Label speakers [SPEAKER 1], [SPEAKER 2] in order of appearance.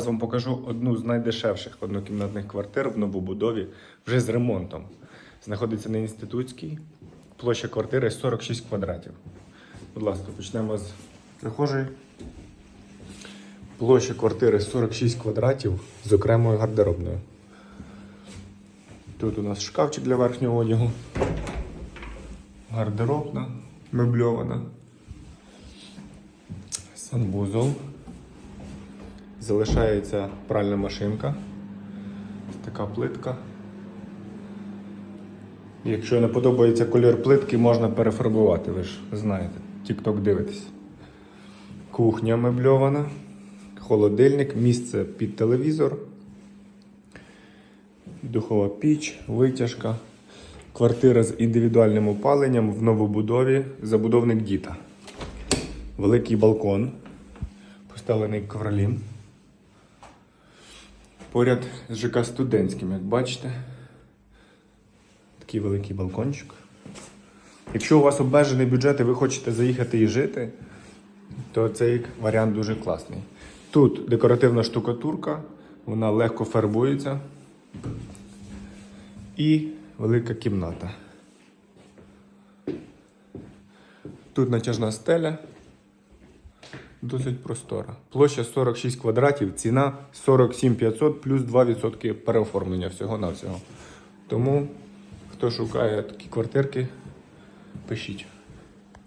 [SPEAKER 1] Зараз вам покажу одну з найдешевших однокімнатних квартир в новобудові вже з ремонтом. Знаходиться на інститутській. Площа квартири 46 квадратів. Будь ласка, почнемо з прихожої. Площа квартири 46 квадратів з окремою гардеробною. Тут у нас шкафчик для верхнього одягу. Гардеробна, мебльована. Санвузол. Залишається пральна машинка. Така плитка. Якщо не подобається колір плитки, можна перефарбувати, ви ж знаєте. Тік-ток дивитесь. Кухня мебльована, холодильник, місце під телевізор, духова піч, витяжка, квартира з індивідуальним опаленням в новобудові, забудовник діта. Великий балкон, поставлений ковролін. Поряд з ЖК студентським, як бачите. Такий великий балкончик. Якщо у вас обмежений бюджет і ви хочете заїхати і жити, то цей варіант дуже класний. Тут декоративна штукатурка, вона легко фарбується. І велика кімната. Тут натяжна стеля. Досить простора. Площа 46 квадратів, ціна 47 500 плюс 2% переоформлення всього-навсього. Тому, хто шукає такі квартирки, пишіть.